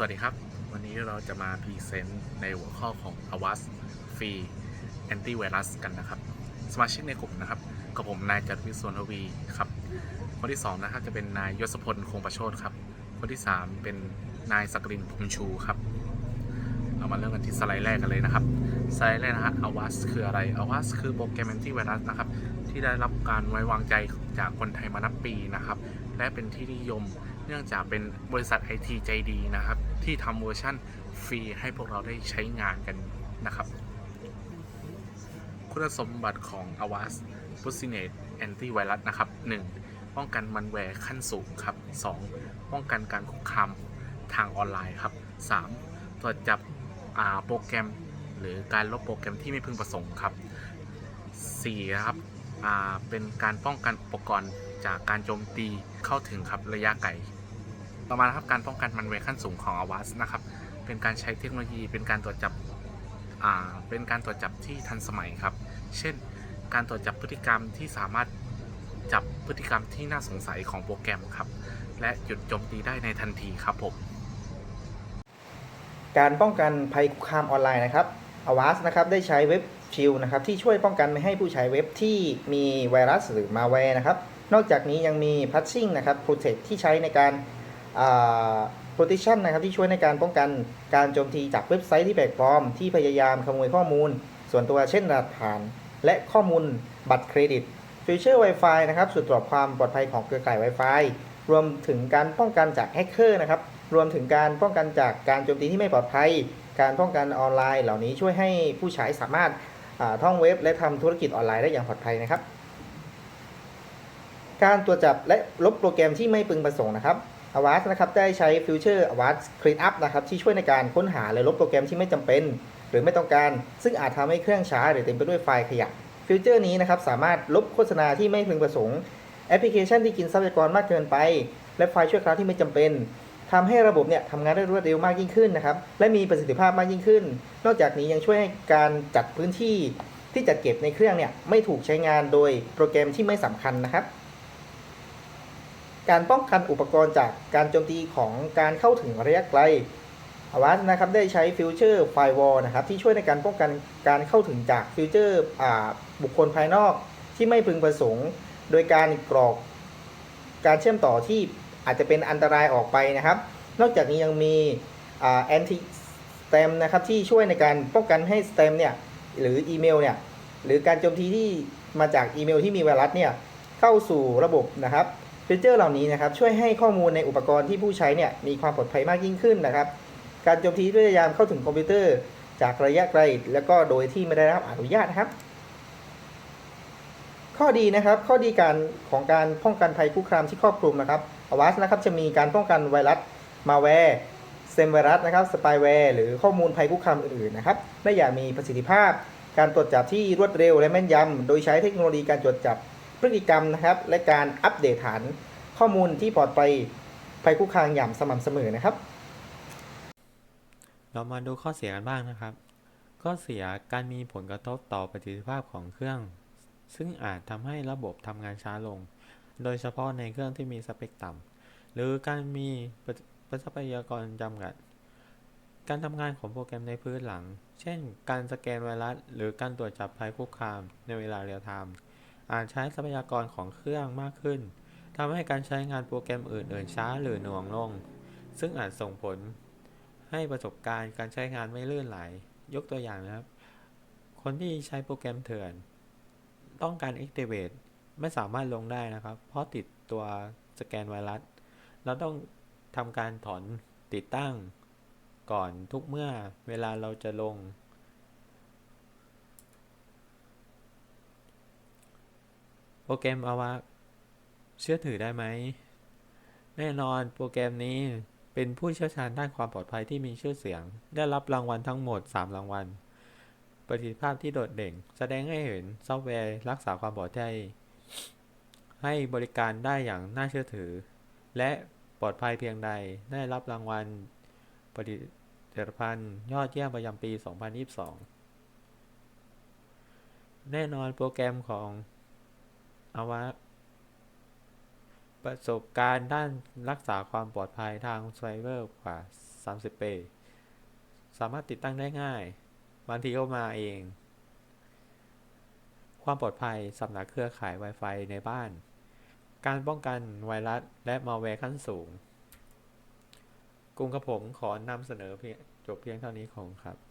สวัสดีครับ วันนี้เราจะมาพรีเซนต์ในหัวข้อของ Avast Free Antivirus กันนะครับ สมาชิกในกลุ่มนะครับกับผมนายจัดวิศวรทวีครับ คนที่สองนะครับจะเป็นนายยศพลคงประโชดครับ คนที่สามเป็นนายสักรินพรหมชูครับ เรามาเริ่มกันที่สไลด์แรกกันเลยนะครับ สไลด์แรกนะฮะ Avast คืออะไร Avast คือโปรแกรม Antivirus นะครับ ที่ได้รับการไว้วางใจจากคนไทยมานับปีนะครับ และเป็นที่นิยม เนื่องจากเป็นบริษัทไอทีใจดีนะครับ ที่ทำเวอร์ชั่นฟรีให้พวกเราได้ใช้งานกันนะครับ คุณสมบัติของ Avas p u s i n e t Antivirus นะครับ 1. ป้องกันมันแวร์ขั้นสูงครับ 2. ป้องกันการคุกคามทางออนไลน์ครับ 3. ตรวจจับโปรแกรมหรือการลบโปรแกรมที่ไม่พึงประสงค์ครับ 4. นะครับเป็นการป้องกันอุปกรณ์จากการโจมตีเข้าถึงครับระยะไกล ต่อมานะครับการป้องกันมันเวขั้นสูงของ Avast นะครับ เป็นการใช้เทคโนโลยีเป็นการตรวจจับอ่าเป็นการตรวจจับที่ทันสมัยครับ เช่น การตรวจจับพฤติกรรมที่สามารถจับพฤติกรรมที่น่าสงสัยของโปรแกรมครับ และหยุดโจมตีได้ในทันทีครับผมการป้องกันภัยคุกคามออนไลน์นะครับ Avast นะครับได้ใช้เว็บชิลนะครับที่ช่วยป้องกันไม่ให้ผู้ใช้เว็บที่มีไวรัสหรือมาแวร์นะครับ นอกจากนี้ยังมี Patching นะครับ Protect ที่ใช้ในการ Protection นะครับที่ช่วยในการป้องกันการโจมตีจากเว็บไซต์ที่แปลกปลอม ที่พยายามขโมยข้อมูล ส่วนตัวเช่นรหัสผ่าน และข้อมูลบัตรเครดิตฟีเจอร์ Wi-Fi นะครับสุดตรวจความปลอดภัยของเครือข่าย Wi-Fi รวมถึงการป้องกันจากแฮกเกอร์นะครับ รวมถึงการป้องกันจากการโจมตีที่ไม่ปลอดภัย การป้องกันออนไลน์ เหล่านี้ช่วยให้ผู้ใช้สามารถาท่องเว็บ และทำธุรกิจออนไลน์ได้อย่างปลอดภัยนะครับ การตรวจจับและลบโปรแกรมที่ไม่พึงประสงค์นะครับ a v a s นะครับได้ใช้ฟิวเจอร์ a v a s Clean Up นะครับที่ช่วยในการค้นหาและลบโปรแกรมที่ไม่จำเป็น หรือไม่ต้องการ ซึ่งอาจทำให้เครื่องช้าหรือเต็มไปด้วยไฟล์ขยะฟิวเจอร์นี้นะครับสามารถลบโฆษณาที่ไม่พึงประสงค์แอปพลิเคชันที่กินทรัพยากรมากเกินไป และไฟล์ชั่วคราวที่ไม่จำเป็นทำให้ระบบเนี่ยทำงานได้รวดเร็วมากยิ่งขึ้นนะครับและมีประสิทธิภาพมากยิ่งขึ้น นอกจากนี้ยังช่วยให้การจัดพื้นที่ที่จัดเก็บในเครื่องเนี่ยไม่ถูกใช้งานโดยโปรแกรมที่ไม่สำคัญนะครับ การป้องกันอุปกรณ์จากการโจมตีของการเข้าถึงระยะไกลอวัสนะครับได้ใช้ฟิวเจอร์ไฟวอลนะครับที่ช่วยในการป้องกันการเข้าถึงจากฟิวเจอร์บุคคลภายนอกที่ไม่พึงประสงค์ โดยการกรอกการเชื่อมต่อที่อาจจะเป็นอันตรายออกไปนะครับ นอกจากนี้ยังมีแอนตี้สเตมนะครับที่ช่วยในการป้องกันให้สเตมเนี่ยหรืออีเมลเนี่ยหรือการโจมตีที่มาจากอีเมลที่มีไวรัสเนี่ยเข้าสู่ระบบนะครับ ฟีเจอร์เหล่านี้นะครับช่วยให้ข้อมูลในอุปกรณ์ที่ผู้ใช้เนี่ยมีความปลอดภัยมากยิ่งขึ้นนะครับ การโจมตีด้วยพยายามเข้าถึงคอมพิวเตอร์ จากระยะไกล แล้วก็โดยที่ไม่ได้รับอนุญาตนะครับ ข้อดีนะครับข้อดีการของการป้องกันภัยคุกคามที่ครอบคลุมนะครับอวัสนะครับจะมีการป้องกันไวรัสมาแวร์เซมไวรัสนะครับสปายแวร์หรือข้อมูลภัยคุกคามอื่นๆนะครับได้อย่างมีประสิทธิภาพ การตรวจจับที่รวดเร็วและแม่นยำโดยใช้เทคโนโลยีการตรวจจับ พฤติกรรมนะครับ และการอัปเดตฐานข้อมูลที่ปลอดภัยภัยคุกคามอย่างสม่ำเสมอนะครับ เรามาดูข้อเสียกันบ้างนะครับ ข้อเสียการมีผลกระทบต่อประสิทธิภาพของเครื่อง ซึ่งอาจทำให้ระบบทำงานช้าลง โดยเฉพาะในเครื่องที่มีสเปคต่ำหรือการมีประทรัพยากรจำกัด การทำงานของโปรแกรมในพื้นหลัง เช่น การสแกนไวรัส หรือการตรวจจับภัยคุกคามในเวลาเรียลไทม์ อาจใช้ทรัพยากรของเครื่องมากขึ้นทำให้การใช้งานโปรแกรมอื่น ๆ ช้าหรือหน่วงลง ซึ่งอาจส่งผลให้ประสบการณ์การใช้งานไม่ลื่นไหล ยกตัวอย่างนะครับ คนที่ใช้โปรแกรมเถื่อน ต้องการ Activate ไม่สามารถลงได้นะครับ เพราะติดตัวสแกนไวรัส เราต้องทำการถอนติดตั้งก่อนทุกเมื่อเวลาเราจะลง โปรแกรมอาวะเชื่อถือได้ไหม แน่นอนโปรแกรมนี้เป็นผู้เชี่ยวชาญด้านความปลอดภัยที่มีชื่อเสียง ได้รับรางวัลทั้งหมด 3 รางวัล ประสิทธิภาพที่โดดเด่น แสดงให้เห็นซอฟต์แวร์รักษาความปลอดภัย ให้บริการได้อย่างน่าเชื่อถือ และปลอดภัยเพียงใด ได้รับรางวัลผลิตภัณฑ์ยอดเยี่ยมประจำปี 2022 แน่นอนโปรแกรมของ อาวะประสบการณ์ด้านรักษาความปลอดภัยทางไซเบอร์กว่า 30 ปี สามารถติดตั้งได้ง่าย บางทีก็มาเอง ความปลอดภัยสำหรับเครือข่าย Wi-Fi ในบ้าน การป้องกันไวรัสและมาแวร์ขั้นสูง กลุ่มกับผมขอนำเสนอเพียงจบเพียงเท่านี้ของครับ